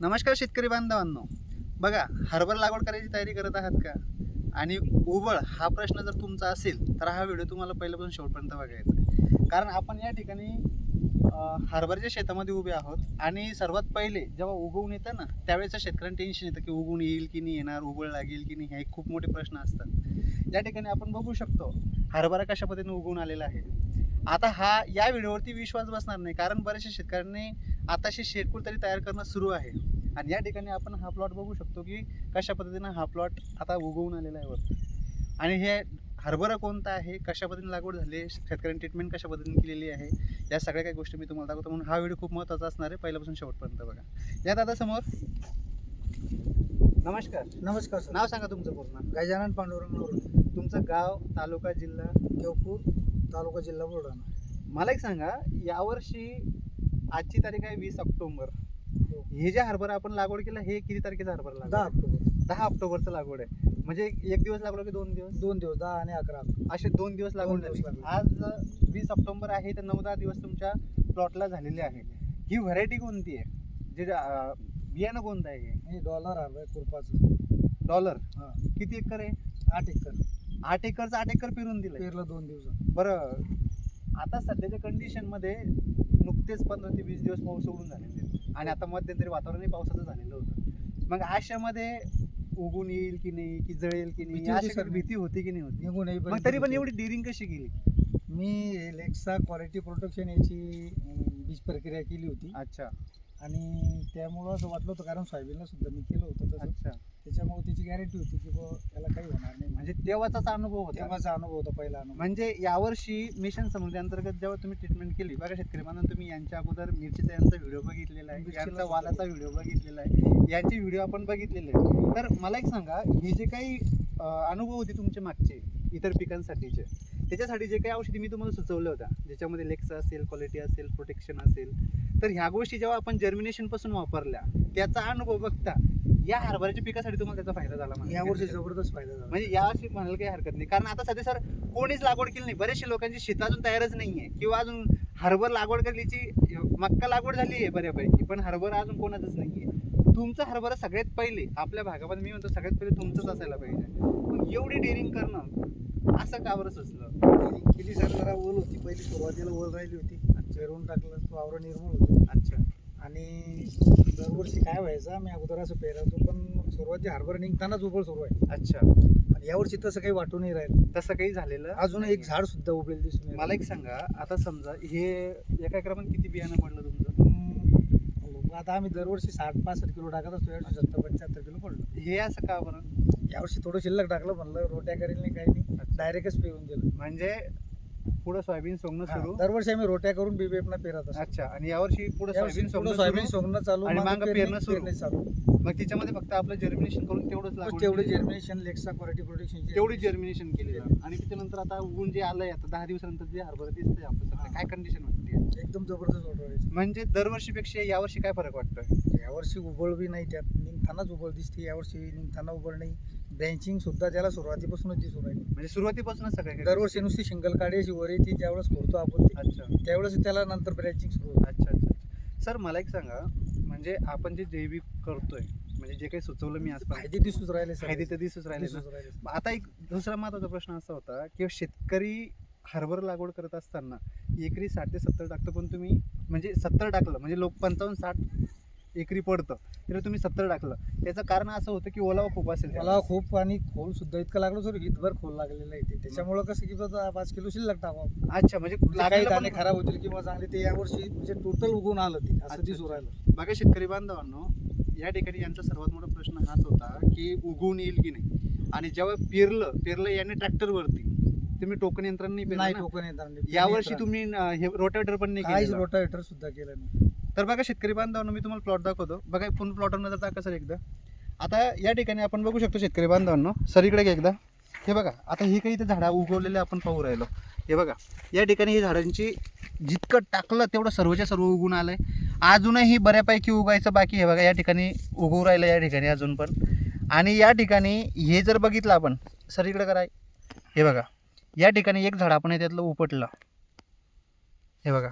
नमस्कार शेतकरी बांधवांनो. बघा हरभरा लागवड करायची तयारी करत आहात का? आणि उबळ हा प्रश्न जर तुमचा असेल तर हा व्हिडिओ तुम्हाला पहिल्यापासून शेवटपर्यंत बघायचा आहे. कारण आपण या ठिकाणी हरभराच्या शेतामध्ये उभे आहोत आणि सर्वात पहिले जेव्हा उगवून येतं ना त्यावेळेचं शेतकऱ्यांना टेन्शन येतं की उगवून येईल की नाही येणार उबळ लागेल की नाही हे खूप मोठे प्रश्न असतात. या ठिकाणी आपण बघू शकतो हरभरा कशा पद्धतीने उगवून आलेला आहे. आता हा या व्हिडिओवरती विश्वास बसणार नाही कारण बऱ्याचशा शेतकऱ्यांनी आताशी शेतकूळ तरी तयार करणं सुरू आहे. आणि या ठिकाणी आपण हा प्लॉट बघू शकतो की कशा पद्धतीनं हा प्लॉट आता उगवून आलेला आहे वरती. आणि हे हरभरा कोणता आहे? कशा पद्धतीने लागवड झाली आहे? शेतकऱ्यांनी ट्रीटमेंट कशा पद्धतीने केलेली आहे? या सगळ्या काही गोष्टी मी तुम्हाला दाखवतो. म्हणून हा व्हिडिओ खूप महत्त्वाचा असणार आहे. पहिल्यापासून शेवटपर्यंत बघा. या दादा समोर नमस्कार. नमस्कार सर. नाव सांगा तुमचं पूर्ण. गजानन पांडुरंग तुमचं गाव तालुका जिल्हा? देवपूर तालुका जिल्हा बुलढाणा. मला एक सांगा यावर्षी आजची तारीख आहे वीस ऑक्टोबर. हे. जे हरभरा आपण लागवड केलं हे किती तारखेचा हरभरा लागवड दहा आहे? ऑक्टोबर. दहा ऑक्टोबरचं लागवड आहे. म्हणजे एक दिवस लागवड की दोन दिवस? दोन दिवस दहा आणि अकरा. असे दोन दिवस लागवड दोन झाली. आज वीस ऑक्टोबर आहे तर नऊ दहा दिवस तुमच्या प्लॉटला झालेले आहे. ही व्हरायटी कोणती आहे? जे अं, बियाणं कोणतं आहे हे? हे डॉलर हरवाय खुरपाचं. डॉलर? हा. किती एकर आहे? आठ एकर. आठ एकरचं आठ एकर पेरून दिलंय. पेरलं दोन दिवसात. बरं. आता सध्याच्या कंडिशनमध्ये नुकतेच पंधरा ते वीस दिवस पाऊस सोडून झालेले. आणि आता मध्यंतरी वातावरणही पावसाचं झालेलं होतं. मग अशामध्ये उगून येईल की नाही की जळेल की नाही भीती होती अशी भीती होती की नाही होती? निघून मग तरी पण एवढी डिरिंग कशी गेली मी लेक्सा क्वालिटी प्रोटेक्शन याची अं, बीज प्रक्रिया केली होती. अच्छा. आणि त्यामुळं असं वाटलं होतं कारण सोयाबीनला सुद्धा मी केलं होतं तसं. अच्छा. त्याच्यामुळे त्याची गॅरंटी होती की बुवा त्याला काही होणार नाही. म्हणजे तेव्हाचाच अनुभव होता. तेव्हाचा अनुभव होता पहिला अनुभव. म्हणजे यावर्षी मिशन समृद्धी अंतर्गत जेव्हा तुम्ही ट्रीटमेंट केली बघा शेतकरी म्हणून तुम्ही यांच्या अगोदर मिरचीचा यांचा व्हिडिओ बघितलेला आहे मिरचीला यांचा सुद्धा वालाचा व्हिडिओ बघितलेला आहे. यांचे व्हिडिओ आपण बघितलेले आहे तर मला एक सांगा हे जे काही अं, अनुभव होते तुमचे मागचे इतर पिकांसाठीचे त्याच्यासाठी जे काही औषधी मी तुम्हाला सुचवल्या होत्या ज्याच्यामध्ये लेक्सा असेल क्वालिटी असेल प्रोटेक्शन असेल तर ह्या गोष्टी जेव्हा आपण जर्मिनेशनपासून वापरल्या त्याचा अनुभव बघता या हरभऱ्याच्या पिकासाठी तुम्हाला त्याचा फायदा झाला म्हणा. यावर्षी जबरदस्त फायदा झाला. म्हणजे यावर्षी म्हणायला काही हरकत नाही. कारण आता सध्या सर कोणीच लागवड केली नाही. बरेचसे लोकांची शेत अजून तयारच नाहीये. किंवा अजून हरभर लागवड करण्याची मक्का लागवड झाली आहे बऱ्यापैकी पण हरभरा अजून कोणाचंच नाहीये. तुमचा हरभरा सगळ्यात पहिले आपल्या भागामध्ये मी म्हणतो सगळ्यात पहिले तुमचंच असायला पाहिजे. पण एवढी डेअरिंग करणं असं का बरं सुचलं? केली सर जरा ओल होती. पहिली सुरुवातीला ओल राहिली होती. पेरून टाकलं वावर निर्मूळ होतं. अच्छा. आणि दरवर्षी काय व्हायचं मी अगोदर असं पेरायचो पण सुरुवाती हरभरा निघतानाच उबळ सुरू आहे. अच्छा. आणि यावर्षी तसं काही वाटून नाही राहिलं. तसं काही झालेलं अजून. एक झाड सुद्धा उभेल दिसून येईल. मला एक सांगा आता समजा हे एका एकरामध्ये किती बियाणं पडलं तुमचं? हम्म, आता आम्ही दरवर्षी साठ पासष्ट किलो टाकत असतो यावर्षी सत्तर पंच्याहत्तर किलो पडलं. हे असं का बरं? यावर्षी थोडं शिल्लक टाकलं म्हणलं रोट्या करेल नाही काही नाही. डायरेक्टच पेरून दिलं म्हणजे पुढं सोयाबीन सोंगणं सुरू. दरवर्षी आम्ही रोट्या करून बीबीएफना पेरत असतो. अच्छा आणि यावर्षी पुढे सोयाबीन सोंगणं सोयाबीन. सोंगणं चालू आणि मागं पेरणी- सुरू. चालू. मग तिच्यामध्ये फक्त आपलं जर्मिनेशन करून तेवढंच लागवड तेवढे केली. जर्मिनेशन लेक्सा क्वालिटी प्रोटेक्शन तेवढी जर्मिनेशन केलेलं आणि त्याच्यानंतर आता उगून जे आलंय आता दहा दिवसानंतर जे हरभरा दिसतंय आपलं काय कंडिशन वाटते एकदम जबरदस्त ऑर्डर म्हणजे दरवर्षीपेक्षा यावर्षी काय फरक वाटतोय? यावर्षी उबळ बी नाही त्यात. निघतानाच उबळ दिसते. यावर्षी निघताना उबळ नाही. ब्रँचिंग सुद्धा त्याला सुरुवातीपासूनच दिसून राहिली. म्हणजे सुरुवातीपासूनच सगळ्या दरवर्षी नुसती सिंगल काढी अशी वर येते ज्यावेळेस खोडतो आपण ती. अच्छा. त्यावेळेस त्याला नंतर ब्रँचिंग सुरू होतं. अच्छा अच्छा. सर मला एक सांगा म्हणजे आपण जे जैविक करतोय म्हणजे जे काही सुचवलं मी आज फायदे दिसूच राहिले फायदे तर दिसूच राहिले ना. दिसूच राहिले. आता एक दुसरा महत्त्वाचा प्रश्न असा होता की शेतकरी हरभरा लागवड करत असताना एकरी साठ ते सत्तर टाकतो पण तुम्ही म्हणजे सत्तर टाकलं म्हणजे लोक पंचावन्न साठ एकरी पडतं. तर तुम्ही सत्तर टाकलं. त्याचं कारण असं होतं की ओलावा खूप असेल मला त्यावेळेस. खूप आणि खोल सुद्धा इतकं लागलं सर हितभर खोल लागलेलं आहे ते. त्याच्यामुळं कसं की बाबा पाच किलो शिल्लक टाकावं. अच्छा म्हणजे म्हणजे काही दाणे खराब होतील किंवा चांगले ते यावर्षी म्हणजे टोटल उगून आलं ते असं दिसून अच्छा. राहिलं. बघा शेतकरी बांधवांनो या ठिकाणी यांचा सर्वात मोठा प्रश्न हाच होता की उगवून येईल की नाही? आणि जेव्हा पेरलं पेरलं याने ट्रॅक्टरवरती. तुम्ही टोकन यंत्रांनी नाही? टोकन येतात यावर्षी तुम्ही हे रोटावेटर पण नाही. रोटावेटर सुद्धा केलं नाही. तर बघा शेतकरी बांधवांनो मी तुम्हाला प्लॉट दाखवतो. बघा पूर्ण प्लॉटवर नजर टाका सर एकदा. आता या ठिकाणी आपण बघू शकतो शेतकरी बांधवांनो सर इकडे एकदा. हे बघा आता ही काही इथे झाडं उगवलेले आपण पाहू राहिलो. हे बघा या ठिकाणी ही झाडांची जितकं टाकलं तेवढं सर्वच्या सर्व उगून आहे अजूनही बऱ्यापैकी उगायचं बाकी हे बघा या ठिकाणी उगवू राहिलं या ठिकाणी अजून पण. आणि या ठिकाणी हे जर बघितलं आपण सर इकडं कराय. हे बघा या ठिकाणी एक झाड आपण हे त्यातलं उपटलं. हे बघा.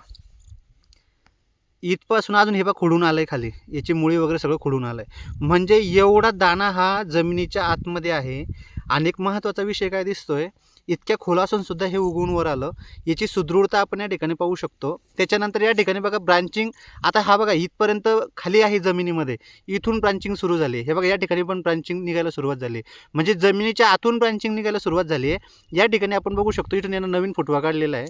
इथपासून अजून हे बघ खुडून आलं आहे खाली. याची मुळी वगैरे सगळं खुडून आलं आहे म्हणजे एवढा दाणा हा जमिनीच्या आतमध्ये आहे. आणि एक महत्त्वाचा विषय काय दिसतोय? इतक्या खोला सुद्धा हे उगवून वर आलं. याची सुदृढता आपण या ठिकाणी पाहू शकतो. त्याच्यानंतर या ठिकाणी बघा ब्रांचिंग आता हा बघा इथपर्यंत खाली आहे जमिनीमध्ये. इथून ब्रांचिंग सुरू झाली. हे बघा या ठिकाणी पण ब्रांचिंग निघायला सुरुवात झाली. म्हणजे जमिनीच्या आतून ब्रांचिंग निघायला सुरुवात झाली आहे. या ठिकाणी आपण बघू शकतो इथून यानं नवीन फुटवा काढलेला आहे.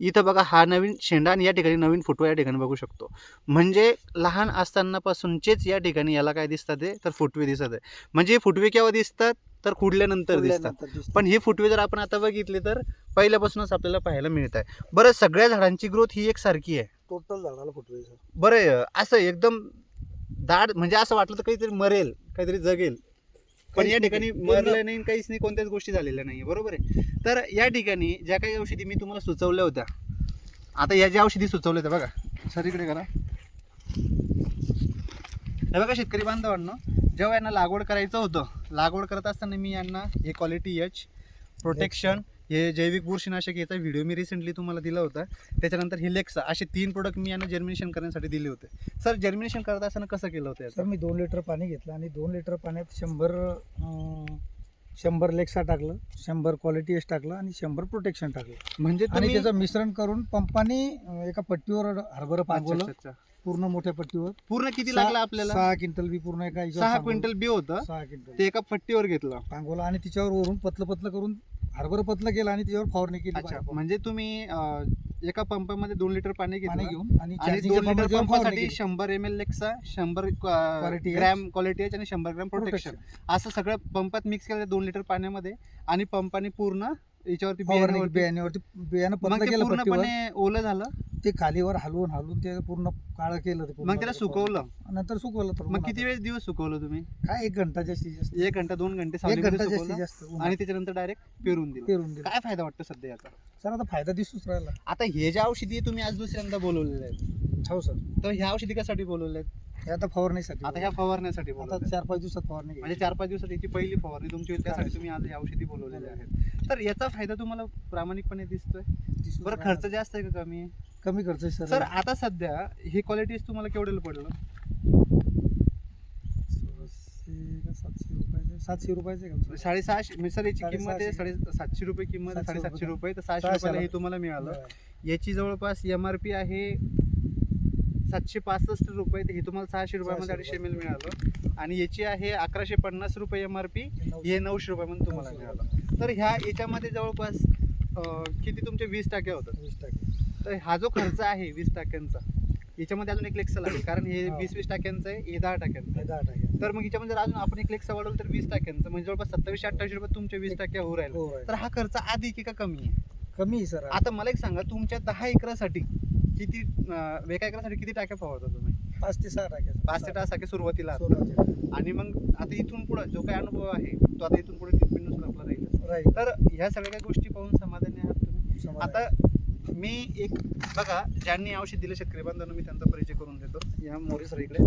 इथं बघा हा नवीन शेंडा आणि या ठिकाणी नवीन फुटवा या ठिकाणी बघू शकतो. म्हणजे लहान असतानापासूनचेच या ठिकाणी याला काय दिसतात आहे तर फुटवे दिसत आहे म्हणजे हे फुटवे केव्हा दिसतात? तर खुडल्यानंतर दिसतात. पण हे फुटवे जर आपण आता बघितले तर पहिल्यापासूनच आपल्याला पाहायला मिळत आहे. बरं सगळ्या झाडांची ग्रोथ ही एकसारखी आहे. टोटल झाडाला फुटवे बरं असं एकदम दाट म्हणजे असं वाटलं तर काहीतरी मरेल काहीतरी जगेल. पण या. ठिकाणी मरलं नाही काहीच नाही कोणत्याच गोष्टी झालेल्या नाही बरोबर आहे तर या ठिकाणी ज्या काही औषधी मी तुम्हाला सुचवल्या होत्या आता या ज्या औषधी सुचवल्या होत्या बघा सर इकडे करा हे बघा शेतकरी बांधवांनो जेव्हा यांना लागवड करायचं होतं लागवड करत असताना मी यांना हे क्वालिटी एच प्रोटेक्शन हे जैविक बुरशीनाशक याचा व्हिडिओ मी रिसेंटली तुम्हाला दिला होता. त्याच्यानंतर हे लेक्सा असे तीन प्रोडक्ट मी यांना जर्मिनेशन करण्यासाठी दिले होते. सर जर्मिनेशन करत असताना कसं केलं होतं सर मी दोन लिटर पाणी घेतलं आणि दोन लिटर पाण्यात शंभर शंभर लेक्सा टाकलं शंभर क्वालिटी एस टाकलं आणि शंभर प्रोटेक्शन टाकलं. म्हणजे आणि तुम्ही- त्याचं मिश्रण करून पंपाने एका पट्टीवर हरभरा अच्छा. पूर्ण मोठ्या पट्टीवर. पूर्ण किती लागला आपल्याला? सहा क्विंटल बी पूर्ण एका सहा. क्विंटल बी होतं. सहा क्विंटल. ते एका पट्टीवर घेतलं. पांगवलं आणि तिच्यावर वरून पतलं पतलं करून हरभरा पतलं केलं आणि त्याच्यावर फवारणी केली अच्छा पाण्यावर. म्हणजे तुम्ही अं, एका पंपामध्ये दोन लिटर पाणी पाणी घेतलं घेऊन आणि दोन लिटर पंपासाठी. शंभर एम एल लेक्सा शंभर Quality ग्रॅम क्वालिटी आणि शंभर ग्रॅम प्रोटेक्शन. असं सगळं पंपात मिक्स केलं दोन लिटर पाण्यामध्ये आणि पंपाने पूर्ण याच्यावरती बियाण्यावरती- बियाण्यावरती बियाणं मग पतलं ते केलं पट्टीवर. पूर्णपणे ओलं झालं? ते खालीवर हलवून हलवून ते पूर्ण काळं केलं ते पूर्ण मग त्याला सुकवलं? नंतर सुकवलं तर मग किती वेळेस दिवस सुकवलं तुम्ही? काय एक घंटा जास्तीत जास्त. एक घंटा दोन घंटे एक सावलीमध्ये घंटा जास्तीत सुकवलं? जास्त उन्हात. आणि त्याच्यानंतर डायरेक्ट पेरून दिलं. पेरून दिलं. काय फायदा वाटतो सध्या याचा? सर आता फायदा दिसूच राहिला. आता हे ज्या औषधी तुम्ही आज दुसऱ्यांदा बोलवलेले आहेत हो सर. तर ह्या औषधी कशासाठी बोलवले आहेत हे आता फवारणीसाठी आता ह्या फवारण्यासाठी आता बोलवले चार पाच दिवसात फवारणी. म्हणजे चार पाच दिवसात याची पहिली फवारणी तुमची होईल त्यासाठी तुम्ही आज औषधी बोलवलेल्या आहेत तर याचा फायदा तुम्हाला प्रामाणिकपणे दिसतोय दिसूच बरं. खर्च जास्त आहे का कमी आहे कमी खर्च आहे सर सर आता सध्या ही क्वालिटीज तुम्हाला केवढ्याला पडलं सोळाशे का सातशे रुपयाचे सातशे रुपयाचे का साडेसहाशे म्हणजे सर याची किंमत आहे साडेसहाशे. साडे सातशे रुपये किंमत आहे सातशे साडेसातशे रुपये. रुपये तर सहाशे रुपयाला हे. तुम्हाला मिळालं. याची जवळपास एम आर पी आहे सातशे पासष्ट रुपये हे तुम्हाला सहाशे रुपयामध्ये अडीचशे एम मिळालं. आणि याची आहे अकराशे पन्नास रुपये एम आर पी हे नऊशे- रुपयामध्ये तुम्हाला मिळालं. तर ह्या याच्यामध्ये जवळपास किती तुमचे? वीस टाके होतात. वीस टक्के तर हा जो खर्च आहे वीस टाक्यांचा याच्यामध्ये अजून एक लेक्सल आहे. कारण हे. वीस वीस टाक्यांचं आहे हे दहा टाक्यांचं आहे. दहा टक्के तर मग याच्यामध्ये जर अजून आपण एक लेक्सा वाढवलं तर वीस टाक्यांचं. म्हणजे जवळपास सत्तावीसशे अठ्ठावीसशे रुपये तुमचे वीस टक्के होऊ राहिले. तर हा खर्च अधिक आहे का कमी आहे? कमी सर. आता मला एक सांगा तुमच्या दहा एकरासाठी किती एका एकरासाठी किती टाक्या फवारता तुम्ही? पाच ते सहा टक्के पाच ते टाके सुरुवातीला. सुरुवातीला. आणि मग आता इथून पुढे जो काही अनुभव आहे तो आता इथून पुढे ट्रीटमेंटनुसार आपला राहील. तर ह्या सगळ्या काही गोष्टी पाहून समाधानी आहात तुम्ही. आता मी एक बघा ज्यांनी औषध दिलं शेतकरी बांधवांना मी त्यांचा परिचय करून देतो. या मोरे सर इकडे.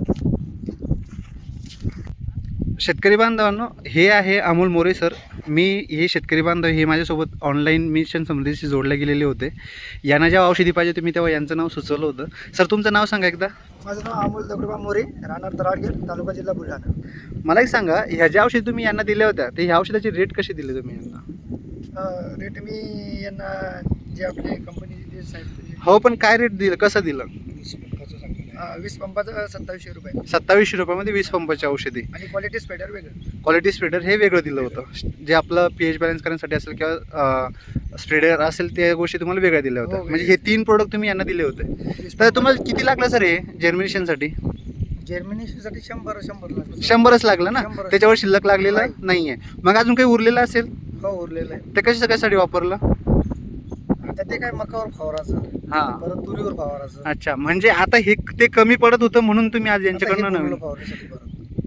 शेतकरी बांधवांनो हे आहे अमोल मोरे सर. मी हे शेतकरी बांधव हे माझ्यासोबत ऑनलाईन मिशन समृद्धीशी जोडले गेलेले होते. यांना जेव्हा औषधी पाहिजे होती मी तेव्हा यांचं नाव सुचवलं होतं. सर तुमचं नाव सांगा एकदा. माझं नाव अमोल दगडूबा मोरे राहणार तराडगेर तालुका जिल्हा बुलढाणा. मला एक सांगा ह्या ज्या औषधी तुम्ही यांना दिल्या होत्या ते ह्या औषधाची रेट कशी दिली तुम्ही यांना? रेट मी यांना जे आपले कंपनीचे साहेब हो पण काय रेट दिलं? कसं दिलं? वीस पंपाचं सत्तावीसशे रुपये. सत्तावीसशे रुपयामध्ये वीस पंपाची औषधी. आणि क्वालिटी स्पेडर वेगळं. क्वालिटी स्प्रेडर हे वेगळं दिलं होतं. जे आपलं पी एच बॅलन्स करण्यासाठी असेल किंवा स्प्रेडर असेल त्या गोष्टी तुम्हाला वेगळ्या दिल्या होत्या. हो, म्हणजे हे तीन प्रोडक्ट तुम्ही यांना दिले होते. तर तुम्हाला किती लागलं सर हे जर्मिनेशनसाठी जर्मिनेशनसाठी शंभर शंभर शंभरच लागलं ना. त्याच्यावर शिल्लक लागलेलं नाही. आहे मग अजून काही उरलेलं असेल? हो उरलेलं आहे. ते कशा कशासाठी वापरलं? ते काय मकावर फवाराचं हां. परत तुरीवर फवाराचं अच्छा म्हणजे आता हे ते कमी पडत होतं म्हणून तुम्ही आज यांच्याकडनं नवीन परत.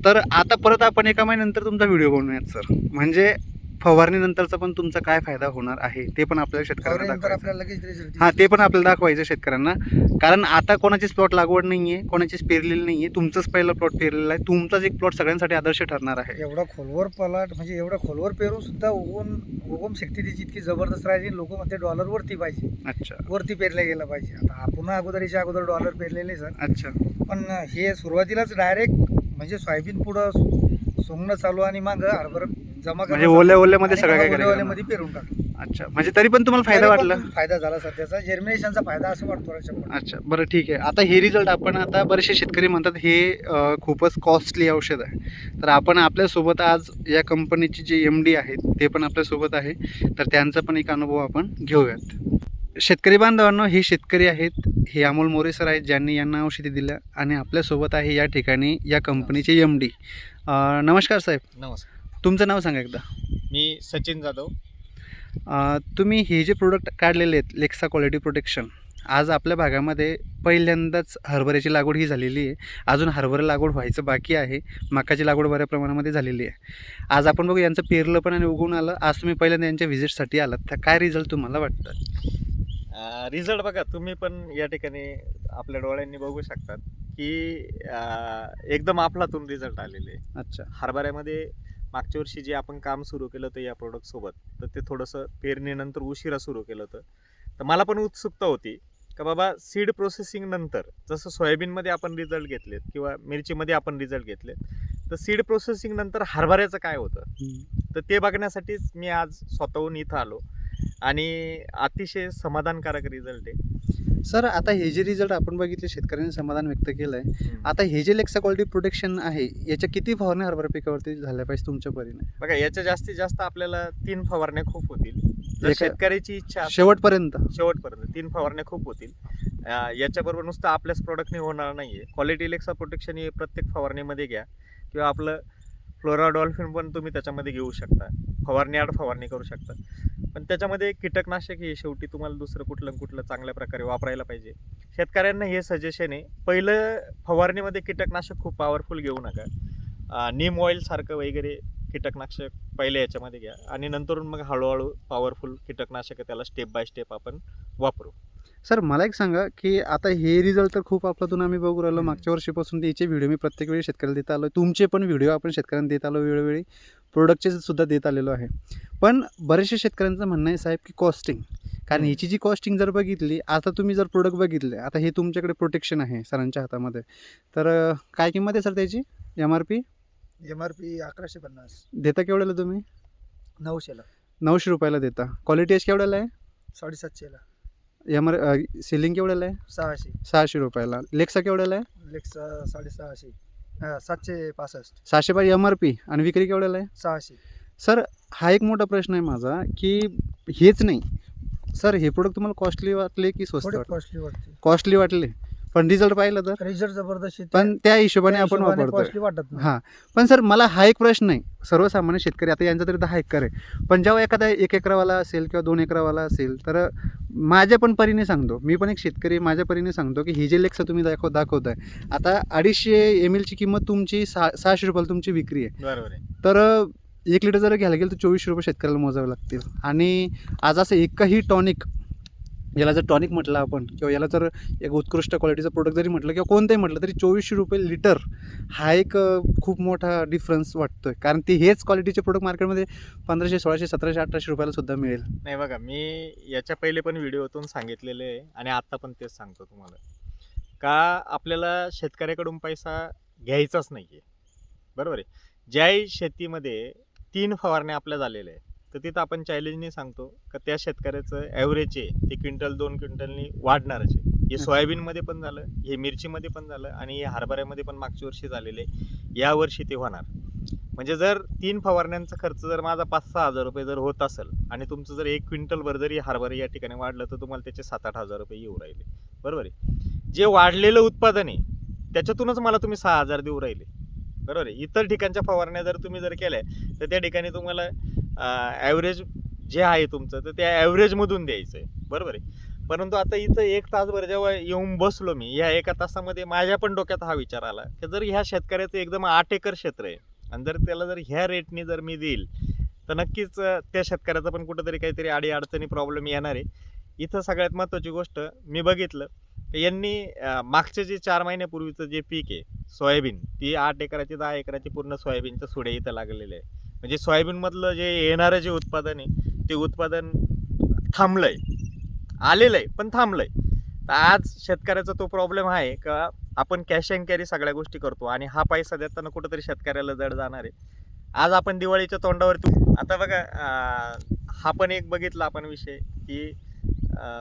तर आता परत आपण एका महिन्यानंतर तुमचा व्हिडिओ बनवूयात सर. म्हणजे फवारणीनंतरचा पण तुमचा काय फायदा होणार आहे ते पण आपल्याला शेतकऱ्यांना दाखवायचं. हा. ते पण आपल्याला दाखवायचं शेतकऱ्यांना. कारण आता कोणाचीच प्लॉट लागवड नाहीये कोणाचीच पेरलेली नाहीये तुमचंच पहिलं प्लॉट पेरलेलं आहे. तुमचाच एक प्लॉट सगळ्यांसाठी आदर्श ठरणार आहे. एवढा खोलवर पलाट म्हणजे एवढा खोलवर पेरून सुद्धा उगवून उगम शक्ती त्याची इतकी जबरदस्त राहिली लोक म्हणते डॉलर वरती पाहिजे. अच्छा. वरती पेरल्या गेलं पाहिजे. आता आपण अगोदर याच्या अगोदर डॉलर पेरलेले सर अच्छा. पण हे सुरुवातीलाच डायरेक्ट म्हणजे सोयाबीन पुढं सोंगणं चालू आणि मग हरभर जमा म्हणजे ओल्या ओल्यामध्ये सगळं काय करायचं ओल्या-ओल्यामध्ये पेरून टाकलं. अच्छा. म्हणजे तरी पण तुम्हाला फायदा वाटला? फायदा झाला सर. त्याचा जर्मिनेशनचा फायदा असं वाटतो अच्छा. बरं ठीक आहे. आता हे रिझल्ट आपण आता बरेचसे शेतकरी म्हणतात हे खूपच कॉस्टली औषध आहे. तर आपण आपल्यासोबत आज या कंपनीचे जे एम डी आहेत ते पण आपल्यासोबत आहे. तर त्यांचा पण एक अनुभव आपण घेऊयात. शेतकरी बांधवांनो हे शेतकरी आहेत. हे अमोल मोरे सर आहेत ज्यांनी यांना औषधी दिल्या आणि आपल्यासोबत आहे या ठिकाणी या कंपनीचे एम डी नमस्कार साहेब. नमस्कार. तुमचं नाव सांगा एकदा. मी सचिन जाधव. अ, तुम्ही हे जे प्रोडक्ट काढलेले आहेत लेक्सा क्वालिटी प्रोटेक्शन आज आपल्या भागामध्ये पहिल्यांदाच हरभऱ्याची लागवड ही झालेली आहे. अजून हरभरा लागवड व्हायचं बाकी आहे मकाची लागवड बऱ्या प्रमाणामध्ये झालेली आहे. आज आपण बघू यांचं पेरलं पण आणि उगवून आलं. आज तुम्ही पहिल्यांदा यांच्या व्हिजिटसाठी आलात. तर काय रिझल्ट तुम्हाला वाटतं? रिझल्ट बघा तुम्ही पण या ठिकाणी आपल्या डोळ्यांनी बघू शकतात की अं, एकदम आपलातून रिझल्ट आलेले अच्छा. हरभऱ्यामध्ये मागच्या वर्षी जे आपण काम सुरू केलं होतं या प्रोडक्ट सोबत तर ते थोडंसं पेरणीनंतर उशिरा सुरू केलं होतं. तर मला पण उत्सुकता होती का बाबा सीड प्रोसेसिंग नंतर जसं सोयाबीनमध्ये आपण रिझल्ट घेतलेत किंवा मिरचीमध्ये आपण रिझल्ट घेतलेत तर सीड प्रोसेसिंग नंतर हरभऱ्याचं काय होतं? तर ते बघण्यासाठीच मी आज स्वतःहून इथं आलो. आणि अतिशय समाधानकारक रिझल्ट आहे. सर आता हे जे रिझल्ट आपण बघितले शेतकऱ्यांनी समाधान व्यक्त केलं आहे आता हे जे लेक्सा क्वालिटी प्रोटेक्शन आहे याच्या किती फवारण्या हरभरा पिकावरती झाल्या पाहिजे तुमच्या परीने? बघा याच्या जास्तीत जास्त आपल्याला तीन फवारण्या खूप होतील. जर एका- शेतकऱ्याची इच्छा असेल- शेवटपर्यंत. शेवटपर्यंत. तीन फवारण्या खूप होतील. अं, याच्याबरोबर नुसतं आपल्याच प्रोडक्टने होणार नाहीये. क्वालिटी लेक्सा प्रोटेक्शन हे प्रत्येक फवारणीमध्ये घ्या. किंवा आपलं फ्लोराडॉल्फिन पण तुम्ही त्याच्यामध्ये घेऊ शकता. फवारणी आड फवारणी करू शकता. पण त्याच्यामध्ये कीटकनाशक हे शेवटी तुम्हाला दुसरं कुठलं कुठलं चांगल्या प्रकारे वापरायला पाहिजे. शेतकऱ्यांना हे सजेशन आहे पहिलं फवारणीमध्ये कीटकनाशक खूप पॉवरफुल घेऊ नका. नीम ऑइल सारखं वगैरे कीटकनाशक पहिले याच्यामध्ये घ्या आणि नंतरून मग हळूहळू पॉवरफुल कीटकनाशक त्याला स्टेप बाय स्टेप आपण वापरू. सर मला एक सांगा की आता हे रिझल्ट तर खूप आपल्यातून आम्ही बघू राहिलो. मागच्या वर्षीपासून याचे व्हिडिओ मी प्रत्येक वेळी शेतकऱ्याला देत आलो तुमचे पण व्हिडिओ आपण शेतकऱ्यांना देत आलो वेळोवेळी. प्रोडक्टचे सुद्धा देत आलेलो आहे. पण बरेचसे शेतकऱ्यांचं म्हणणं आहे साहेब की कॉस्टिंग कारण हम्म. याची जी कॉस्टिंग जर बघितली आता तुम्ही जर प्रोडक्ट बघितले आता हे तुमच्याकडे प्रोटेक्शन आहे सरांच्या हातामध्ये. तर काय किंमत आहे सर त्याची? M R P M R P अकराशे पन्नास. देता केवढ्याला तुम्ही? नऊशेला. नऊशे रुपयाला देता. क्वालिटी केवढ्याला आहे? साडेसातशेला. एम आर सेलिंग केवढ्याला आहे? सहाशे. सहाशे रुपयाला. लेक्सा केवढ्याला आहे? लेक्सा साडेसहाशे. हा, सातशे पासष्ट. सहाशे पाहिजे एम आर पी आणि विक्री केवढ्याला आहे? सहाशे. सर हा एक मोठा प्रश्न आहे माझा की हेच नाही. सर हे प्रोडक्ट तुम्हाला कॉस्टली वाटले की स्वस्त थोडे वाटले? कॉस्टली वाटते. कॉस्टली वाटले. पण रिझल्ट पाहिलं तर? रिझल्ट जबरदस्त आहे. पण त्या हिशोबाने त्या आपण हिशोबाने वापरतोय. costly वाटत नाही. हां. पण सर मला हा एक प्रश्न आहे. सर्वसामान्य शेतकरी आता यांचा तरी दहा एकर आहे. पण जेव्हा एखादा एक एकरावाला असेल किंवा दोन एकरावाला असेल तर माझ्या पण परीने सांगतो. मी पण एक शेतकरी आहे, माझ्या परीने सांगतो की ही जे लेक्स तुम्ही दाखव दाखवताय आता अडीचशे एम एलची किंमत तुमची सहा सहाशे रुपयाला तुमची विक्री आहे. बरोबर आहे. तर एक लिटर जर घ्यायला गेलं तर चोवीसशे रुपये शेतकऱ्याला मोजावे लागतील. आणि आज असं एकही टॉनिक याला जर टॉनिक म्हटलं आपण किंवा याला जर एक उत्कृष्ट क्वालिटीचं प्रोडक्ट जरी म्हटलं किंवा कोणतंही म्हटलं तरी चोवीसशे रुपये लिटर हा एक खूप मोठा डिफरन्स वाटतो आहे कारण ती हेच क्वालिटीचे प्रोडक्ट मार्केटमध्ये पंधराशे सोळाशे सतराशे अठराशे रुपयाला सुद्धा मिळेल. नाही बघा मी याच्या पहिले पण व्हिडिओतून सांगितलेले आहे आणि आत्ता पण तेच सांगतो तुम्हाला. का आपल्याला शेतकऱ्याकडून पैसा घ्यायचाच नाही आहे बरोबर आहे? ज्याही शेतीमध्ये तीन फवारण्या आपल्या झालेल्या आहेत तर तिथं आपण चॅलेंजने सांगतो. का त्या शेतकऱ्याचं ॲव्हरेज आहे. ते क्विंटल दोन क्विंटलनी वाढणारच आहे. हे सोयाबीनमध्ये पण झालं हे मिरचीमध्ये पण झालं आणि हे हरभऱ्यामध्ये पण मागच्या वर्षी झालेले यावर्षी ते होणार. म्हणजे जर तीन फवारण्यांचा खर्च जर माझा पाच सहा हजार रुपये जर होत असेल आणि तुमचं जर एक क्विंटलभर जरी हरभरे या ठिकाणी वाढलं तर तुम्हाला त्याचे सात आठ हजार रुपये येऊ राहिले. बरोबर आहे? जे वाढलेलं उत्पादन आहे त्याच्यातूनच मला तुम्ही सहा हजार देऊ राहिले. बरोबर आहे? इतर ठिकाणच्या फवारण्या जर तुम्ही जर केल्या तर त्या ठिकाणी तुम्हाला ॲव्हरेज जे आहे तुमचं तर त्या ॲव्हरेजमधून द्यायचं आहे बरोबर आहे? परंतु आता इथं एक तासभर जेव्हा येऊन बसलो मी या एका तासामध्ये माझ्या पण डोक्यात हा विचार आला की जर ह्या शेतकऱ्याचं एकदम आठ एकर क्षेत्र आहे आणि जर त्याला जर ह्या रेटने जर मी देईल तर नक्कीच त्या शेतकऱ्याचा पण कुठंतरी काहीतरी आडी अडचणी प्रॉब्लेम येणार आहे. इथं सगळ्यात महत्त्वाची गोष्ट मी बघितलं तर यांनी मागचे जे चार महिन्यापूर्वीचं जे पीक आहे सोयाबीन ती आठ एकराची दहा एकराची पूर्ण सोयाबीनच्या सुडे इथं लागलेले आहे म्हणजे सोयाबीनमधलं जे येणारं जे उत्पादन आहे ते उत्पादन थांबलं आहे आलेलं आहे पण थांबलं आहे तर आज शेतकऱ्याचा तो प्रॉब्लेम आहे का आपण कॅश अँड कॅरी सगळ्या गोष्टी करतो आणि हा पैसा देताना कुठंतरी शेतकऱ्याला जड जाणार आहे. आज आपण दिवाळीच्या तोंडावरती आता बघा हा पण एक बघितला आपण विषय की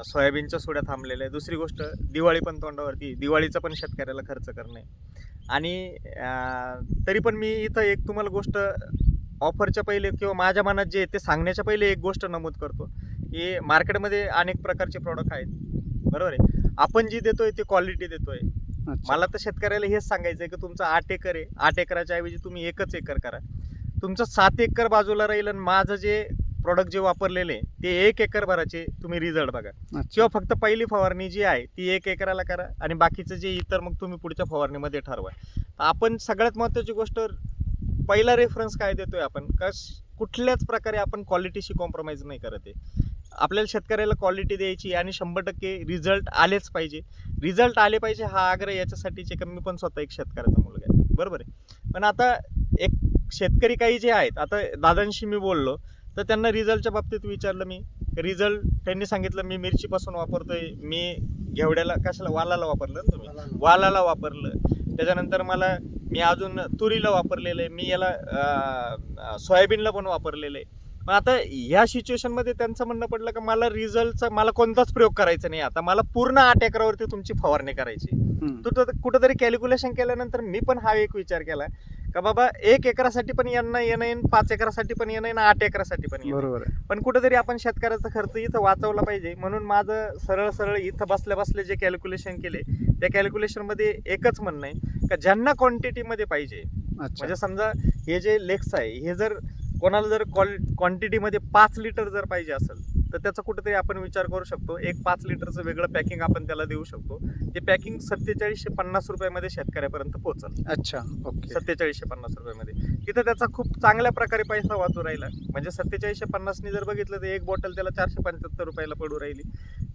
सोयाबीनच्या सुड्या थांबलेल्या आहे दुसरी गोष्ट दिवाळी पण तोंडावरती दिवाळीचा पण शेतकऱ्याला खर्च करणे. आणि तरी पण मी इथं एक तुम्हाला गोष्ट ऑफरच्या पहिले किंवा माझ्या मनात जे ते सांगण्याच्या पहिले एक गोष्ट नमूद करतो. की मार्केटमध्ये अनेक प्रकारचे प्रॉडक्ट आहेत. बरोबर आहे? आपण जी देतोय ते क्वालिटी देतोय. मला तर शेतकऱ्याला हेच सांगायचं आहे की तुमचं आठ एकर आहे. आठ एकराच्या ऐवजी तुम्ही एकच एकर करा. तुमचं सात एकर बाजूला राहील आणि माझं जे प्रॉडक्ट जे वापरलेले ते एक एकर भराचे तुम्ही रिझल्ट बघा. किंवा फक्त पहिली फवारणी जी आहे ती एक एकराला करा आणि बाकीचं जे इतर मग तुम्ही पुढच्या फवारणीमध्ये ठरवा. आपण सगळ्यात महत्त्वाची गोष्ट पहिला रेफरन्स काय देतोय आपण? का श- कुठल्याच प्रकारे आपण क्वालिटीशी कॉम्प्रोमाइज नाही करत आहे. आपल्याला शेतकऱ्याला क्वालिटी द्यायची आणि शंभर टक्के रिझल्ट आलेच पाहिजे. रिझल्ट आले पाहिजे हा आग्रह याच्यासाठीचे का मी पण स्वतः एक शेतकऱ्याचा मुलगा आहे. बरोबर आहे? पण आता एक शेतकरी काही जे आहेत आता दादांशी मी बोललो तर त्यांना रिझल्टच्या बाबतीत विचारलं मी. रिझल्ट त्यांनी सांगितलं मी मिरचीपासून वापरतोय. मी घेवड्याला कशाला? वालाला वापरलं ना तुम्ही? वालाला वापरलं. त्याच्यानंतर मला मी अजून तुरीला वापरलेलं आहे मी याला सोयाबीनला पण वापरलेलं आहे मग आता ह्या सिच्युएशनमध्ये त्यांचं म्हणणं पडलं का मला रिझल्टचा मला कोणताच प्रयोग करायचा नाही आता. मला पूर्ण आठ एकरावरती तुमची फवारणी करायची. कुठंतरी कॅल्क्युलेशन केल्यानंतर मी पण हा एक विचार केला. का बाबा एक एकरासाठी पण यांना येणं येईन पाच एकरासाठी पण येणं येईन आठ एकरासाठी पण येणं बरोबर आहे. पण कुठेतरी आपण शेतकऱ्याचा खर्च इथं वाचवला पाहिजे. म्हणून माझं सरळ सरळ इथं बसल्या बसल्या जे कॅल्क्युलेशन केले त्या कॅल्क्युलेशनमध्ये एकच म्हणणं आहे का ज्यांना क्वांटिटीमध्ये पाहिजे. अच्छा. म्हणजे समजा हे जे लेक्स आहे हे जर कोणाला जर क्वाल क्वांटिटीमध्ये पाच लिटर जर पाहिजे असेल तर त्याचा कुठेतरी आपण विचार करू शकतो. एक पाच लिटरचं वेगळं पॅकिंग आपण त्याला देऊ शकतो. ते पॅकिंग सत्तेचाळीसशे पन्नास रुपयामध्ये शेतकऱ्यापर्यंत पोहोचल. अच्छा ओके. सत्तेचाळीसशे पन्नास रुपयामध्ये. तिथं त्याचा खूप चांगल्या प्रकारे पैसा वाचू राहिला. म्हणजे सत्तेचाळीसशे पन्नासनी जर बघितलं तर एक बॉटल त्याला चारशे पंच्याहत्तर रुपयाला पडू राहिली.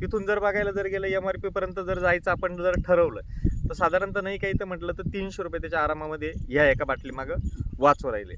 तिथून जर बघायला जर गेलं एम आर पी पर्यंत जर जायचं आपण जर ठरवलं तर साधारणतः नाही काही तर म्हटलं तर तीनशे रुपये त्याच्या आरामामध्ये या एका बाटली मागं वाचू राहिले.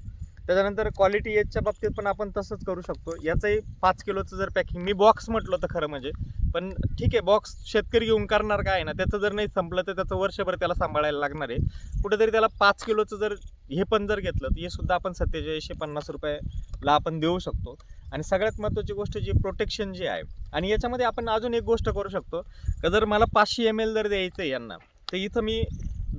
त्याच्यानंतर क्वालिटी एजच्या बाबतीत पण आपण तसंच करू शकतो. याचंही पाच किलोचं जर पॅकिंग मी बॉक्स म्हटलं तर खरं म्हणजे. पण ठीक आहे बॉक्स शेतकरी घेऊन करणार काय ना त्याचं जर नाही संपलं तर त्याचं वर्षभर त्याला सांभाळायला लागणार आहे. कुठेतरी त्याला पाच किलोचं जर हे पण जर घेतलं तर हे सुद्धा आपण सत्तेचाळीसशे पन्नास रुपयाला आपण देऊ शकतो. आणि सगळ्यात महत्त्वाची गोष्ट जी प्रोटेक्शन जी आहे. आणि याच्यामध्ये आपण अजून एक गोष्ट करू शकतो का जर मला पाचशे एम एल जर द्यायचं आहे यांना तर इथं मी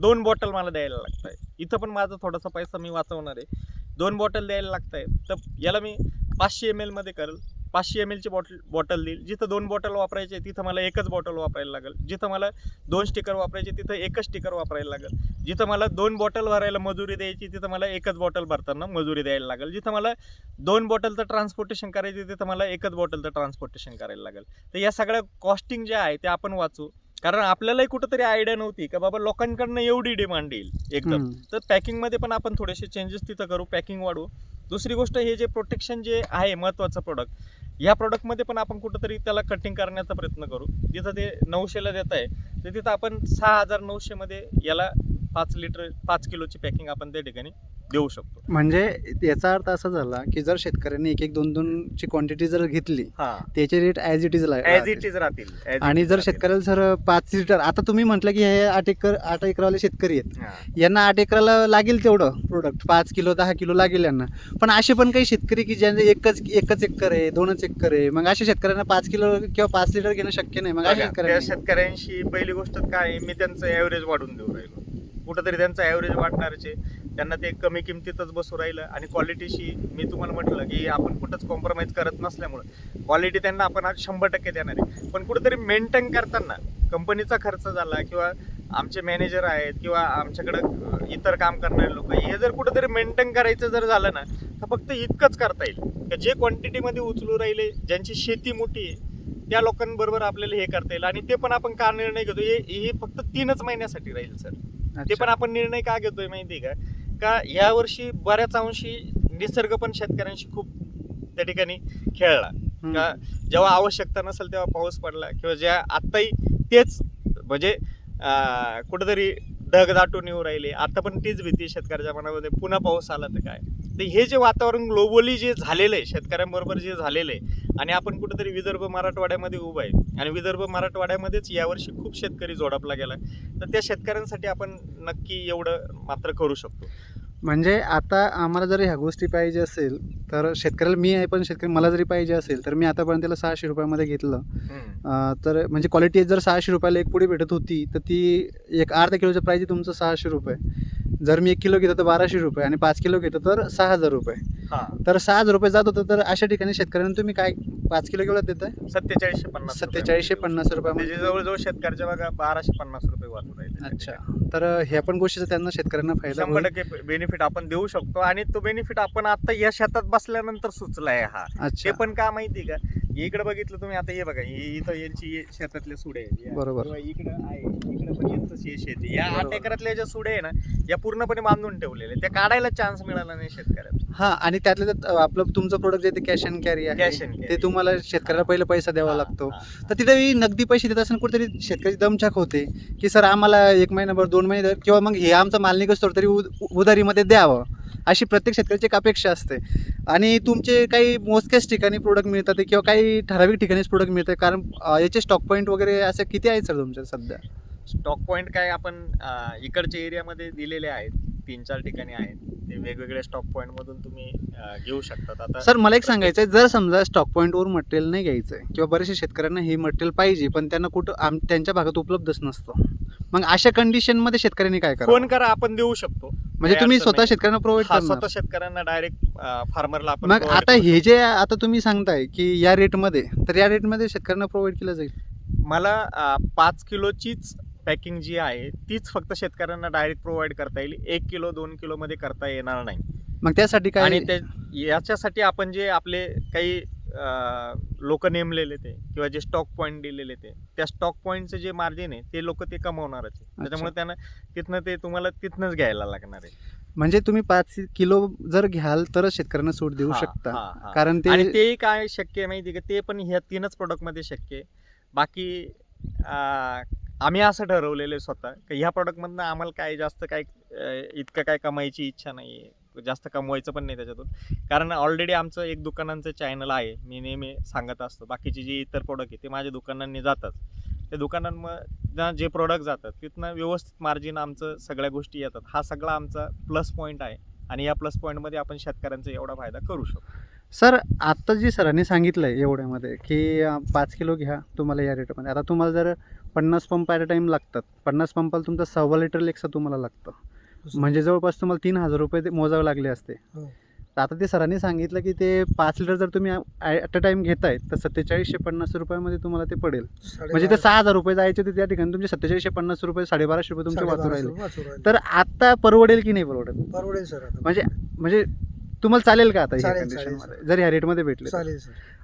दोन बॉटल मला द्यायला लागत आहे इथं पण माझा थोडासा पैसा मी वाचवणार आहे. दोन बॉटल द्यायला लागत आहे तर याला मी पाचशे एम एलमध्ये करेल. पाचशे एम एलची बॉटल बॉटल देईल. जिथं दोन बॉटल वापरायचे तिथं मला एकच बॉटल वापरायला लागेल. जिथं मला दोन स्टिकर वापरायचे तिथं एकच स्टिकर वापरायला लागेल. जिथं मला दोन बॉटल भरायला मजुरी द्यायची तिथं मला एकच बॉटल भरताना मजुरी द्यायला लागेल. जिथं मला दोन बॉटलचं ट्रान्सपोर्टेशन करायचे तिथं मला एकच बॉटलचं ट्रान्सपोर्टेशन करायला लागेल. तर या सगळ्या कॉस्टिंग जे आहे ते आपण वाचू. कारण आपल्यालाही कुठंतरी आयडिया नव्हती का बाबा लोकांकडनं एवढी डिमांड येईल एकदम. तर पॅकिंगमध्ये पण आपण थोडेसे चेंजेस तिथं करू पॅकिंग वाढवू. दुसरी गोष्ट हे जे प्रोटेक्शन जे आहे महत्त्वाचं प्रोडक्ट या प्रोडक्टमध्ये पण आपण कुठंतरी त्याला कटिंग करण्याचा प्रयत्न करू. जिथं ते नऊशेला देत आहे तर तिथं आपण सहा हजार नऊशेमध्ये याला पाच लिटर पाच किलोची पॅकिंग आपण त्या ठिकाणी देऊ शकतो. म्हणजे याचा अर्थ असा झाला की जर शेतकऱ्यांनी एक एक दोन दोन ची क्वांटिटी जर घेतली हा. त्याचे rate as it is as it is राहतील. आणि जर. शेतकऱ्याला सर पाच लिटर आता तुम्ही म्हटलं की हे आठ एकर आठ एकरवाले शेतकरी आहेत. यांना आठ एकराला लागेल तेवढं प्रोडक्ट पाच किलो दहा किलो लागेल यांना. पण असे पण काही शेतकरी की ज्यांचे एकच एकच एकर आहे दोनच एकर आहे मग अशा शेतकऱ्यांना पाच किलो किंवा पाच लिटर घेणं शक्य नाही. मग अशा शेतकऱ्यांनी शेतकऱ्यांशी पहिली गोष्ट काय मी त्यांचं ॲव्हरेज वाढून देऊ राहिलो. कुठंतरी त्यांचं ॲव्हरेज वाढणारचे त्यांना ते कमी किमतीतच बसू राहिलं. आणि क्वालिटीशी मी तुम्हाला म्हटलं की आपण कुठंच कॉम्प्रोमाइज करत नसल्यामुळं क्वालिटी त्यांना आपण आज शंभर टक्के देणार आहे. पण कुठंतरी मेंटेन करताना कंपनीचा खर्च झाला किंवा आमचे मॅनेजर आहेत किंवा आमच्याकडं इतर काम करणारे लोक हे जर कुठंतरी मेंटेन करायचं जर झालं ना तर फक्त इतकंच करता येईल. का जे क्वांटिटीमध्ये उचलू राहिले ज्यांची शेती मोठी आहे त्या लोकांबरोबर आपल्याला हे करता येईल. आणि ते पण आपण का निर्णय घेतो हे हे फक्त तीनच महिन्यासाठी राहील सर. ते. पण आपण निर्णय का घेतोय माहिती आहे का? का यावर्षी बऱ्याच अंशी निसर्ग पण शेतकऱ्यांशी खूप त्या ठिकाणी खेळला. का जेव्हा आवश्यकता नसेल तेव्हा पाऊस पडला किंवा ज्या आत्ताही तेच म्हणजे कुठंतरी ढग दाटून येऊ राहिले. आता पण तीच भीती शेतकऱ्याच्या मनामध्ये. पुन्हा पाऊस आला तर काय? तर हे जे वातावरण ग्लोबली जे झालेलं आहे शेतकऱ्यांबरोबर जे झालेलं आहे आणि आपण कुठेतरी विदर्भ मराठवाड्यामध्ये उभं आहे आणि विदर्भ मराठवाड्यामध्येच यावर्षी खूप शेतकरी जोडापला गेला तर त्या शेतकऱ्यांसाठी आपण नक्की एवढं मात्र करू शकतो. म्हणजे आता आम्हाला जर ह्या गोष्टी पाहिजे असेल तर शेतकऱ्याला मी आहे पण शेतकरी मला जरी पाहिजे असेल तर मी आतापर्यंत त्याला सहाशे रुपयामध्ये घेतलं. तर म्हणजे क्वालिटी जर सहाशे रुपयाला एक पुडी भेटत होती तर ती एक अर्धा किलोचं प्राईज तुमचं सहाशे रुपये. जर मी एक किलो घेतो तर बाराशे रुपये आणि पाच किलो घेतो तर सहा हजार रुपये. हा. तर सहा हजार रुपये जात होतं तर अशा ठिकाणी शेतकऱ्यांना तुम्ही काय पाच किलो किलो देत आहे सत्तेचाळीसशे पन्नास सत्तेचाळीसशे पन्नास त्याचे रुपयामध्ये जवळजवळ शेतकऱ्याच्या बघा बाराशे पन्नास रुपये वाचून राहिले अच्छा. तर ह्या पण गोष्टीचा त्यांना शेतकऱ्यांना फायदा शंभर होईल. टक्के बेनिफिट आपण देऊ शकतो आणि तो बेनिफिट आपण आता या शेतात बसल्यानंतर सुचलाय हा. ते अच्छा पण का माहिती का? इकडे बघितलं तुम्ही आता हे बघा हे इथं यांची हे शेतातले सुडे आहेत या. बरोबर. किंवा इकडं आहे इकडे पण शेती या आठ बरोबर. एकरातल्या ज्या सुडे आहे ना या पूर्णपणे बांधून ठेवलेले त्या काढायला चान्स मिळाला नाही शेतकऱ्याला हा आणि त्यातल्या त्यात अं, आपलं तुमचं प्रोडक्ट जे ते कॅश अँड कॅरी Cash आहे and ते carry. तुम्हाला शेतकऱ्याला पहिला पैसा द्यावा हा, लागतो हा, हा. तर तिथे नगदी पैसे देत असताना कुठेतरी शेतकरी दमछाक होते की सर आम्हाला एक महिनाभर दोन महिने किंवा मग हे आमचा माल निघतो तरी उद- उधारीमध्ये द्यावं अशी प्रत्येक शेतकऱ्याची एक अपेक्षा असते. आणि तुमचे काही मोजक्याच ठिकाणी प्रोडक्ट मिळतात किंवा काही ठराविक ठिकाणीच प्रोडक्ट मिळतात कारण याचे स्टॉक पॉईंट वगैरे असे किती आहेत सर तुमच्या सध्या? स्टॉक पॉईंट काय आपण इकडच्या एरियामध्ये दिलेले आहेत. तीन चार ठिकाणी आहेत. ते वेगवेगळ्या स्टॉक पॉईंट मधून तुम्ही घेऊ शकतात. आता सर मला एक सांगायचं आहे जर समजा स्टॉक पॉईंटवर मटेरियल नाही घ्यायचं आहे किंवा बरेचसे शेतकऱ्यांना हे मटेरियल पाहिजे पण त्यांना कुठं आम त्यांच्या भागात उपलब्धच नसतं. मग अशा कंडिशनमध्ये शेतकऱ्यांनी काय फोन करावं करा आपण देऊ शकतो. म्हणजे तुम्ही स्वतः. शेतकऱ्यांना प्रोव्हाइड हा करणार. स्वतः शेतकऱ्यांना डायरेक्ट फार्मरला आपण मग provide आता करू हे जे आता तुम्ही सांगताय की या रेटमध्ये तर या रेटमध्ये शेतकऱ्यांना प्रोव्हाइड केलं जाईल. मला अं, पाच किलोचीच पॅकिंग जी आहे तीच फक्त शेतकऱ्यांना डायरेक्ट प्रोव्हाइड करता येईल. एक किलो दोन किलो मध्ये करता येणार नाही. मग त्यासाठी काय आणि ते याच्यासाठी आपण जे आपले काही लोक नेमलेले ते किंवा जे स्टॉक पॉईंट दिलेले ते. त्या स्टॉक पॉईंटचं जे मार्जिन आहे ते लोक ते कमवणारच आहे. त्याच्यामुळे त्यांना तिथनं ते तुम्हाला तिथनंच घ्यायला लागणार आहे. म्हणजे तुम्ही पाच किलो जर घ्याल तरच शेतकऱ्यांना सूट देऊ शकता. कारण ते तेही काय शक्य आहे माहिती का? ते पण ह्या तीनच प्रोडक्टमध्ये शक्य आहे. बाकी आम्ही असं ठरवलेलं आहे स्वतः की ह्या प्रोडक्टमधनं आम्हाला काय जास्त काय इतकं काय कमायची इच्छा नाही आहे जास्त कमवायचं पण नाही त्याच्यातून. कारण ऑलरेडी आमचं एक दुकानांचं चॅनल आहे. मी नेहमी सांगत असतो. बाकीचे जे इतर प्रोडक्ट आहे ते माझ्या दुकानांनी जातात. त्या दुकानांमधनं जे प्रोडक्ट जातात तिथनं व्यवस्थित मार्जिन आमचं सगळ्या गोष्टी येतात. हा सगळा आमचा प्लस पॉईंट आहे. आणि या प्लस पॉईंटमध्ये आपण शेतकऱ्यांचा एवढा फायदा करू शकतो. सर आत्ता जी सरांनी सांगितलं आहे एवढ्यामध्ये की पाच किलो घ्या तुम्हाला या रेटमध्ये आता तुम्हाला जर पन्नास पंप ॲट अ टाईम लागतात पन्नास पंपाला तुमचा सव्वा लिटर लेक्सा तुम्हाला लागतं. म्हणजे जवळपास तुम्हाला तीन हजार रुपये ते मोजावे लागले असते. हो. तर आता ते सरांनी सांगितलं की ते पाच लिटर जर तुम्ही ॲट अ टाईम घेताय तर सत्तेचाळीसशे पन्नास रुपयामध्ये तुम्हाला ते पडेल. म्हणजे ते सहा हजार रुपये जायचे होते त्या ठिकाणी तुमचे सत्तेचाळीसशे पन्नास रुपये साडेबाराशे रुपये तुमचे वाचून राहिले. तर आता परवडेल की नाही परवडेल? परवडेल सर म्हणजे म्हणजे तुम्हाला चालेल का आता जर ह्या रेटमध्ये भेटले? चालेल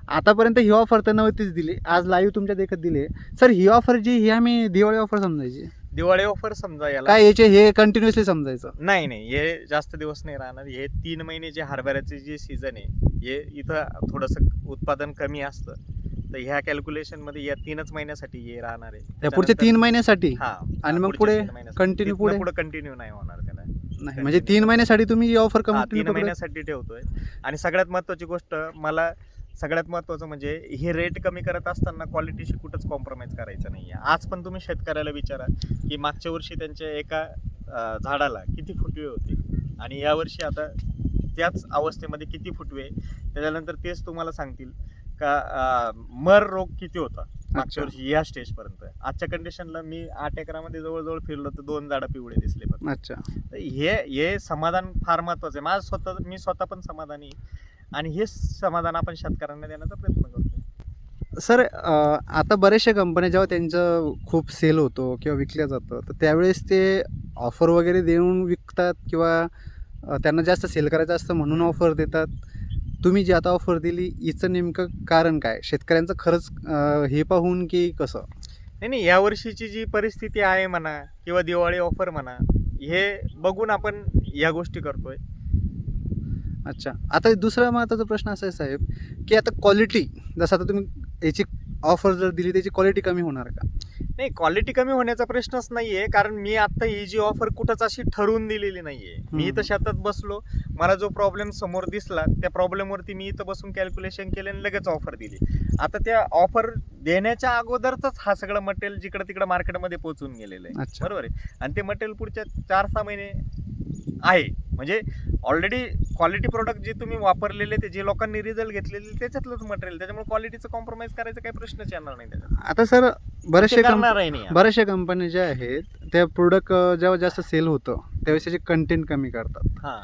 आतापर्यंत ही ऑफर तर नव्हतीच दिली. आज लाईव्ह तुमच्या देखत दिली सर ही ऑफर जी ही आम्ही दिवाळी ऑफर समजायची. दिवाळी ऑफर समजा याला. काय याचे हे कंटिन्युअसली समजायचं? नाही नाही. हे जास्त दिवस नाही राहणार. हे तीन महिने जे हरभऱ्याचे जे सीझन आहे हे इथं थोडंसं उत्पादन कमी असतं. तर ह्या कॅल्क्युलेशनमध्ये या तीनच महिन्यासाठी हे राहणार आहे. या पुढच्या तीन महिन्यासाठी? हा. आणि मग पुढच्या पुढे तीन महिन्यासाठी. continue तिथनं पुढे? पुढे कंटिन्यू नाही होणार त्याला. नाही म्हणजे तीन महिन्यासाठी तुम्ही ही ऑफर हा, तीन कंटिन्यू महिन्यासाठी ठेवतोय. आणि सगळ्यात महत्वाची गोष्ट मला सगळ्यात महत्वाचं म्हणजे हे रेट कमी करत असताना क्वालिटीशी कुठंच कॉम्प्रोमाइज करायचं नाही आज पण तुम्ही शेतकऱ्याला विचारा की मागच्या वर्षी त्यांच्या एका झाडाला किती फुटवे होते? आणि यावर्षी आता त्याच अवस्थेमध्ये किती फुटवे? त्याच्यानंतर तेच तुम्हाला सांगतील का मर रोग किती होता मागच्या. वर्षी या स्टेजपर्यंत आजच्या कंडिशनला मी आठ एकरामध्ये जवळजवळ फिरलो तर दोन झाडं पिवळे दिसले फक्त. अच्छा. हे हे समाधान फार महत्वाचं आहे. माझं स्वतः मी स्वतः पण समाधानी आहे. आणि हे समाधान आपण शेतकऱ्यांना देण्याचा प्रयत्न करतो सर आता बऱ्याचशा कंपन्या जेव्हा त्यांचं खूप सेल होतो किंवा विकल्या जातं तर त्यावेळेस ते ऑफर वगैरे देऊन विकतात किंवा त्यांना जास्त सेल करायचं असतं म्हणून ऑफर देतात? तुम्ही जी आता ऑफर दिली हिचं नेमकं कारण काय? शेतकऱ्यांचं खरंच हे पाहून की कसं? नाही नाही या वर्षीची जी परिस्थिती आहे म्हणा किंवा दिवाळी ऑफर म्हणा हे बघून आपण या गोष्टी करतोय. अच्छा. आता दुसरा महत्त्वाचा प्रश्न असा आहे साहेब की आता क्वालिटी जसं आता तुम्ही याची ऑफर जर दिली त्याची क्वालिटी कमी होणार का? नाही क्वालिटी कमी होण्याचा प्रश्नच नाहीये कारण मी आता ही जी ऑफर कुठंच अशी ठरवून दिलेली नाहीये. मी हम्म. इथं शेतात बसलो मला जो प्रॉब्लेम समोर दिसला त्या प्रॉब्लेमवरती मी इथं बसून कॅल्क्युलेशन केलं आणि लगेच ऑफर दिली. आता त्या ऑफर देण्याच्या अगोदरच हा सगळं मटेरियल जिकडं तिकडं मार्केटमध्ये पोहोचून गेलेलं आहे. अच्छा. बरोबर आहे? आणि ते मटेरियल पुढच्या चार सहा महिने आहे. म्हणजे ऑलरेडी क्वालिटी प्रोडक्ट जे तुम्ही वापरलेले ते जे लोकांनी रिझल्ट घेतलेले त्याच्यातलंच मटेरियल त्याच्यामुळे क्वालिटीचं कॉम्प्रोमाइज करायचा काही प्रश्नच येणार नाही त्याच्यात. आता सर बरेचसे ते कंप करणार आहे नाही बऱ्याचशा कंपन्या ज्या आहेत त्या प्रोडक्ट जेव्हा जास्त सेल होतं त्यावेळेस त्याचे कंटेंट कमी करतात. हा.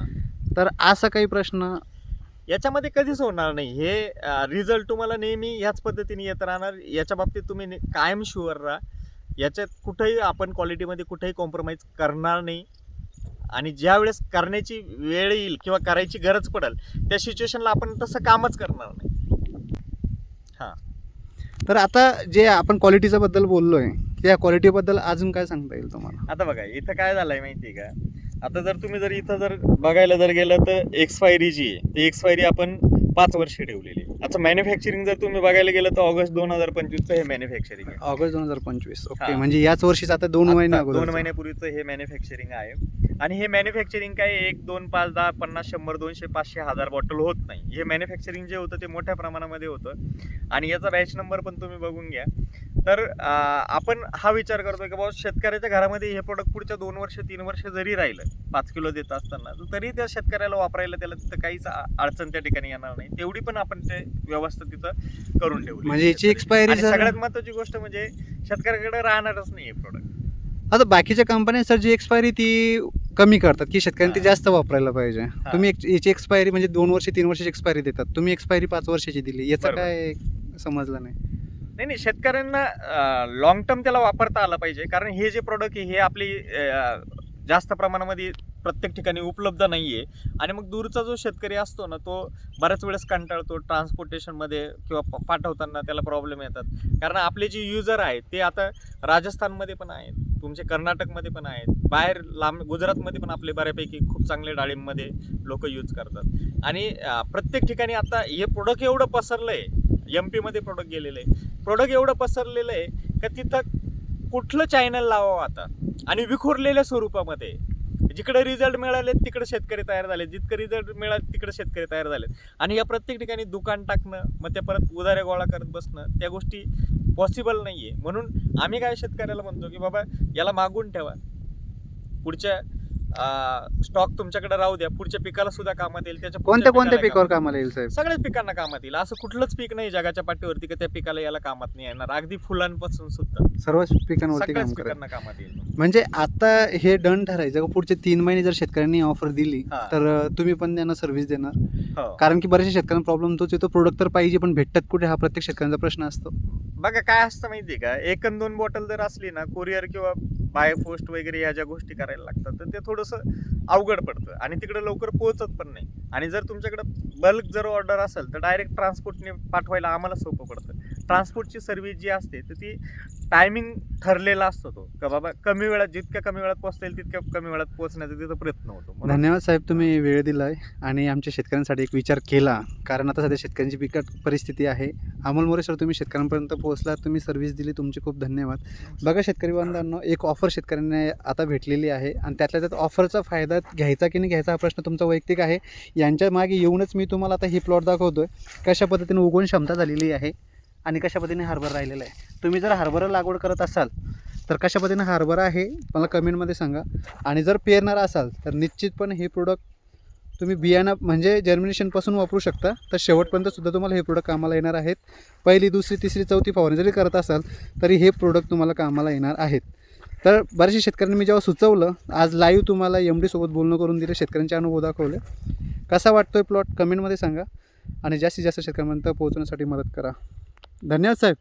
तर असा काही प्रश्न? याच्यामध्ये कधीच होणार नाही. हे रिझल्ट तुम्हाला नेहमी ह्याच पद्धतीने येत राहणार. याच्या बाबतीत तुम्ही ने- कायम शुअर राहा. याच्यात कुठेही आपण क्वालिटीमध्ये कुठेही कॉम्प्रोमाइज करणार नाही. आणि ज्या वेळेस करण्याची वेळ येईल किंवा करायची गरज पडेल त्या सिच्युएशनला आपण तसं कामच करणार नाही. तर आता जे आपण क्वालिटीच्या बद्दल बोललोय त्या क्वालिटीबद्दल अजून काय सांगता येईल तुम्हाला? आता बघा इथं काय झालंय माहिती आहे का? आता जर तुम्ही जर इथं जर बघायला जर गेलं तर एक्सपायरी जी आहे ती एक्सपायरी आपण पाच वर्ष ठेवलेली आहे. आता मॅन्युफॅक्चरिंग जर तुम्ही बघायला गेलं तर ऑगस्ट दोन हजार पंचवीसचं हे मॅन्युफॅक्चरिंग आहे. ऑगस्ट दोन हजार पंचवीस ओके. हा. म्हणजे याच वर्षीच आता दोन महिने दोन महिन्यापूर्वीचं हे मॅन्युफॅक्चरिंग आहे. आणि हे मॅन्युफॅक्चरिंग काय एक दोन पाच दहा पन्नास शंभर दोनशे पाचशे हजार बॉटल होत नाही. हे मॅन्युफॅक्चरिंग जे होतं ते मोठ्या प्रमाणामध्ये होतं. आणि याचा बॅच नंबर पण तुम्ही बघून घ्या. तर आपण हा विचार करतोय की बाबा शेतकऱ्याच्या घरामध्ये हे प्रोडक्ट पुढच्या दोन वर्ष तीन वर्ष जरी राहिलं पाच किलो देत असताना तर तरी त्या शेतकऱ्याला वापरायला त्याला तिथं काहीच अडचण त्या ठिकाणी येणार नाही. तेवढी पण आपण ते व्यवस्था तिथं करून ठेवली. म्हणजे याची एक्सपायरी सगळ्यात महत्वाची गोष्ट म्हणजे शेतकऱ्याकडे राहणारच नाही हे प्रोडक्ट आता बाकीच्या कंपन्या सर जी एक्सपायरी ती कमी करतात की शेतकऱ्यांनी ती. जास्त वापरायला पाहिजे. तुम्ही एक- याची एक्सपायरी म्हणजे दोन वर्ष तीन वर्षाची एक्सपायरी देतात. तुम्ही एक्सपायरी पाच वर्षाची दिली. याचं बरोबर. काय समजलं नाही? नाही नाही शेतकऱ्यांना लॉंग टर्म त्याला वापरता आलं पाहिजे. कारण हे जे प्रोडक्ट आहे हे आपली अं, जास्त प्रमाणामध्ये प्रत्येक ठिकाणी उपलब्ध नाही आहे आणि मग दूरचा जो शेतकरी असतो ना तो बऱ्याच वेळेस कंटाळतो ट्रान्सपोर्टेशनमध्ये किंवा प- पाठवताना त्याला प्रॉब्लेम येतात. कारण आपले जे युजर आहेत ते आता राजस्थानमध्ये पण आहेत. तुमचे कर्नाटकमध्ये पण आहेत. बाहेर लांब गुजरातमध्ये पण आपले बऱ्यापैकी खूप चांगले डाळिंबमध्ये लोक यूज करतात. आणि प्रत्येक ठिकाणी आता हे प्रोडक्ट एवढं पसरलं आहे एम पीमध्ये प्रोडक्ट गेलेलं आहे. प्रोडक्ट एवढं पसरलेलं आहे का तिथं कुठलं चॅनल लावावं आता? आणि विखुरलेल्या स्वरूपामध्ये. जिकडे रिझल्ट मिळाले तिकडे शेतकरी तयार झाले. जितकं रिझल्ट मिळाले तिकडे शेतकरी तयार झालेत. आणि या प्रत्येक ठिकाणी दुकान टाकणं मग त्या परत उदाऱ्या गोळा करत बसणं त्या गोष्टी पॉसिबल नाही आहे म्हणून आम्ही काय शेतकऱ्याला म्हणतो की बाबा याला मागून ठेवा. पुढच्या स्टॉक तुमच्याकडे राहू द्या. पुढच्या पिकाला सुद्धा कामात येईल. त्याच्या कोणत्या कोणत्या पिकावर कामात कामाला येईल साहेब. सगळ्याच पिकांना कामात येईल. असं कुठलंच पीक नाही जगाच्या पाठीवरती की त्या पिकाला याला कामात नाही येणार. अगदी फुलांपासून सुद्धा. सर्वच पिकांवरती काम सगळ्याच करेल पिकांना कामात येईल. म्हणजे आता हे डन ठरायचं का पुढचे तीन महिने जर शेतकऱ्यांनी ऑफर दिली हा. तर अं, तुम्ही पण त्यांना सर्व्हिस देणार. हो. कारण की बऱ्याचशा शेतकऱ्यांना प्रॉब्लेम तोच येतो. प्रोडक्ट तर पाहिजे पण भेटतात कुठे? हा प्रत्येक शेतकऱ्यांचा प्रश्न असतो. बघा काय असतं माहितीये का? एक अन दोन बॉटल जर असली ना कुरिअर किंवा बाय पोस्ट वगैरे या ज्या गोष्टी करायला लागतात तर ते थोडंसं अवघड पडतं आणि तिकडे लवकर पोहोचत पण नाही. आणि जर तुमच्याकडं बल्क जर ऑर्डर असेल तर डायरेक्ट ट्रान्सपोर्टने पाठवायला आम्हाला सोपं पडतं. ट्रान्सपोर्टची सर्व्हिस जी असते तर ती टायमिंग ठरलेला असतो तो का बाबा कमी वेळात जितक्या कमी वेळात पोहोचता येईल तितक्या कमी वेळात पोहोचण्याचा तिथं प्रयत्न होतो. धन्यवाद साहेब तुम्ही वेळ दिला आहे आणि आमच्या शेतकऱ्यांसाठी एक विचार केला. कारण आता सध्या शेतकऱ्यांची बिकट परिस्थिती आहे. अमोल मोरे सर तुम्ही शेतकऱ्यांपर्यंत पोहोचला तुम्ही सर्व्हिस दिली तुमचे खूप धन्यवाद. बघा शेतकरी बांधवांनो एक ऑफर शेतकऱ्यांना आता भेटलेली आहे आणि त्यातल्या त्यात ऑफरचा फायदा घ्यायचा की नाही घ्यायचा हा प्रश्न तुमचा वैयक्तिक आहे. यांच्या मागे येऊनच मी तुम्हाला आता ही प्लॉट दाखवतो आहे कशा पद्धतीने उगवण क्षमता झालेली आहे. आणि कशा पद्धतीने हरभर राहिलेला आहे. तुम्ही जर हरभरा लागवड करत असाल तर कशा पद्धतीने हरभरा आहे मला कमेंटमध्ये सांगा. आणि जर पेरणार असाल तर निश्चितपणे हे प्रोडक्ट तुम्ही बियाणं म्हणजे जर्मिनेशनपासून वापरू शकता. तर शेवटपर्यंत सुद्धा तुम्हाला हे प्रोडक्ट कामाला येणार आहेत. पहिली दुसरी तिसरी चौथी फवारणी जरी करत असाल तरी हे प्रोडक्ट तुम्हाला कामाला येणार आहेत. तर बऱ्याचशा शेतकऱ्यांनी मी जेव्हा सुचवलं आज लाईव्ह तुम्हाला एम डीसोबत बोलणं करून दिलं शेतकऱ्यांचे अनुभव दाखवले. कसा वाटतो आहे प्लॉट कमेंटमध्ये सांगा. आणि जास्तीत जास्त शेतकऱ्यांपर्यंत पोहोचण्यासाठी मदत करा. धन्यवाद साहेब